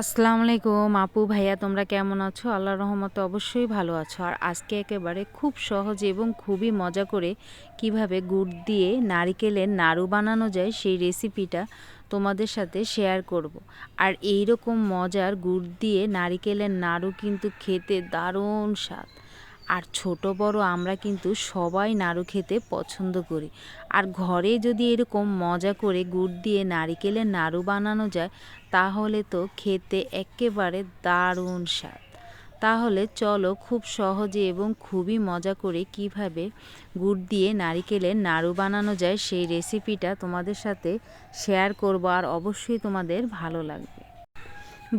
আসসালামু আলাইকুম। আপু, ভাইয়া, তোমরা কেমন আছো? আল্লাহ রহমতে অবশ্যই ভালো আছো। আর আজকে একেবারে খুব সহজে এবং খুবই মজা করে কীভাবে গুড় দিয়ে নারিকেলের নাড়ু বানানো যায় সেই রেসিপিটা তোমাদের সাথে শেয়ার করব। আর এই রকম মজার গুড় দিয়ে নারিকেলের নাড়ু কিন্তু খেতে দারুণ স্বাদ। আর ছোট বড় আমরা কিন্তু সবাই নাড়ু খেতে পছন্দ করি। আর ঘরে যদি এরকম মজা করে গুড় দিয়ে নারিকেলের নাড়ু বানানো যায়, তাহলে তো খেতে একেবারে দারুণ স্বাদ। তাহলে চলো খুব সহজে এবং খুবই মজা করে কীভাবে গুড় দিয়ে নারিকেলের নাড়ু বানানো যায়, সেই রেসিপিটা তোমাদের সাথে শেয়ার করব আর অবশ্যই তোমাদের ভালো লাগবে।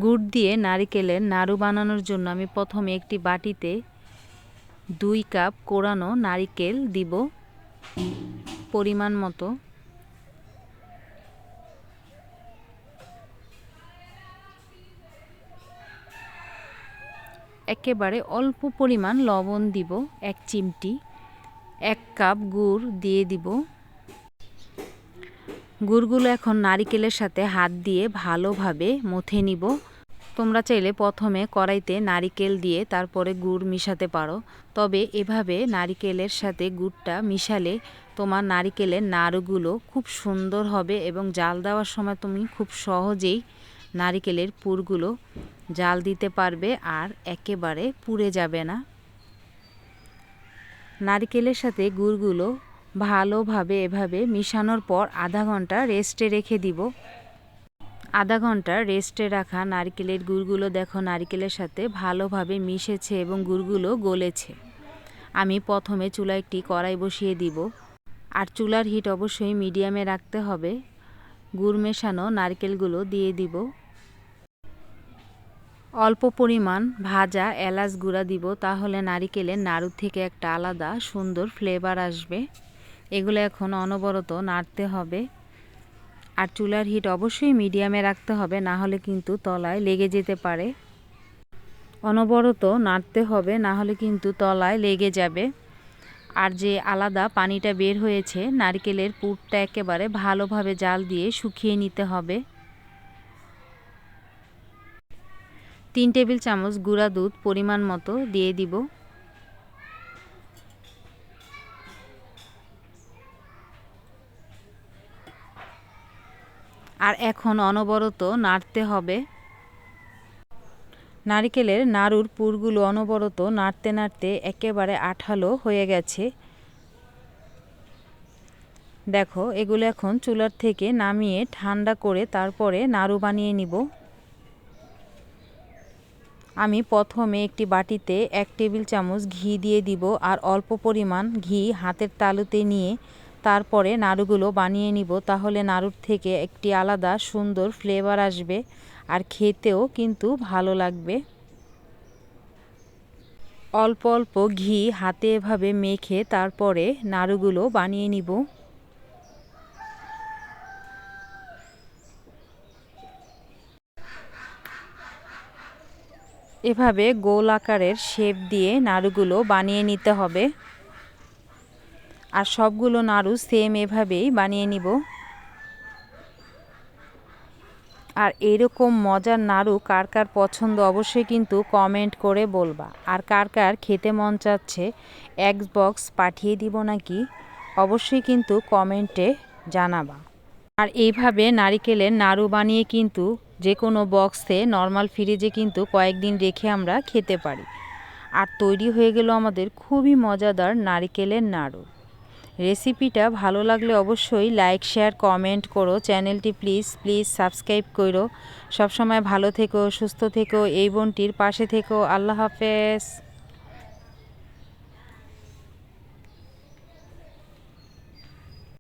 গুড় দিয়ে নারিকেলের নাড়ু বানানোর জন্য আমি প্রথমে একটি বাটিতে দুই কাপ কোরানো নারিকেল দিব পরিমাণ মতো। একেবারে অল্প পরিমাণ লবণ দিব, এক চিমটি। এক কাপ গুড় দিয়ে দিব। গুড়গুলো এখন নারিকেলের সাথে হাত দিয়ে ভালোভাবে মথে নিব। তোমরা চাইলে প্রথমে কড়াইতে নারিকেল দিয়ে তারপরে গুড় মিশাতে পারো। তবে এভাবে নারিকেলের সাথে গুড়টা মিশালে তোমার নারিকেলের নাড়ুগুলো খুব সুন্দর হবে এবং জাল দেওয়ার সময় তুমি খুব সহজেই নারিকেলের পুরগুলো জাল দিতে পারবে আর একেবারে পুড়ে যাবে না। নারিকেলের সাথে গুড়গুলো ভালোভাবে এভাবে মিশানোর পর আধা ঘণ্টা রেস্টে রেখে দিব। আধা ঘণ্টা রেস্টে রাখা নারকেলের গুড়গুলো দেখো নারকেলের সাথে ভালোভাবে মিশেছে এবং গুড়গুলো গলেছে। আমি প্রথমে চুলা একটি কড়াই বসিয়ে দিব। আর চুলার হিট অবশ্যই মিডিয়ামে রাখতে হবে। গুড় মেশানো নারকেলগুলো দিয়ে দিব। অল্প পরিমাণ ভাজা এলাচ গুঁড়া দিব, তাহলে নারিকেলের নাড়ু থেকে একটা আলাদা সুন্দর ফ্লেভার আসবে। এগুলো এখন অনবরত নাড়তে হবে। আর চুলার হিট অবশ্যই মিডিয়ামে রাখতে হবে, না হলে কিন্তু তলায় লেগে যেতে পারে। অনবরত নাড়তে হবে, না হলে কিন্তু তলায় লেগে যাবে। আর যে আলাদা পানিটা বের হয়েছে, নারকেলের পুরটা একেবারে ভালোভাবে জাল দিয়ে শুকিয়ে নিতে হবে। তিন টেবিল চামচ গুঁড়া দুধ পরিমাণ মতো দিয়ে দিব। আর এখন অনবরত নাড়তে হবে। নারিকেলের নাড়ুর পুরগুলো অনবরত নাড়তে নাড়তে একেবারে আঠালো হয়ে গেছে। দেখো, এগুলো এখন চুলার থেকে নামিয়ে ঠান্ডা করে তারপরে নাড়ু বানিয়ে নিব। আমি প্রথমে একটি বাটিতে এক টেবিল চামচ ঘি দিয়ে দিব আর অল্প পরিমাণ ঘি হাতের তালুতে নিয়ে তারপরে নাড়ুগুলো বানিয়ে নিব, তাহলে নাড়ুর থেকে একটি আলাদা সুন্দর ফ্লেভার আসবে আর খেতেও কিন্তু ভালো লাগবে। অল্প অল্প ঘি হাতে এভাবে মেখে তারপরে নাড়ুগুলো বানিয়ে নিব। এভাবে গোল আকারের শেপ দিয়ে নাড়ুগুলো বানিয়ে নিতে হবে। আর সবগুলো নাড়ু সেম এভাবেই বানিয়ে নিব। আর এরকম মজার নাড়ু কার কার পছন্দ অবশ্যই কিন্তু কমেন্ট করে বলবা। আর কার কার খেতে মন চাচ্ছে এক্স বক্স পাঠিয়ে দিব নাকি অবশ্যই কিন্তু কমেন্টে জানাবা। আর এইভাবে নারিকেলের নাড়ু বানিয়ে কিন্তু যে কোনো বক্সে নর্মাল ফ্রিজে কিন্তু কয়েকদিন রেখে আমরা খেতে পারি। আর তৈরি হয়ে গেল আমাদের খুবই মজাদার নারিকেলের নাড়ু। রেসিপিটা ভালো লাগলে অবশ্যই লাইক, শেয়ার, কমেন্ট করো। চ্যানেলটি প্লিজ প্লিজ সাবস্ক্রাইব করো। সবসময় ভালো থেকো, সুস্থ থেকো, এই বোনটির পাশে থেকো। আল্লাহ হাফেজ।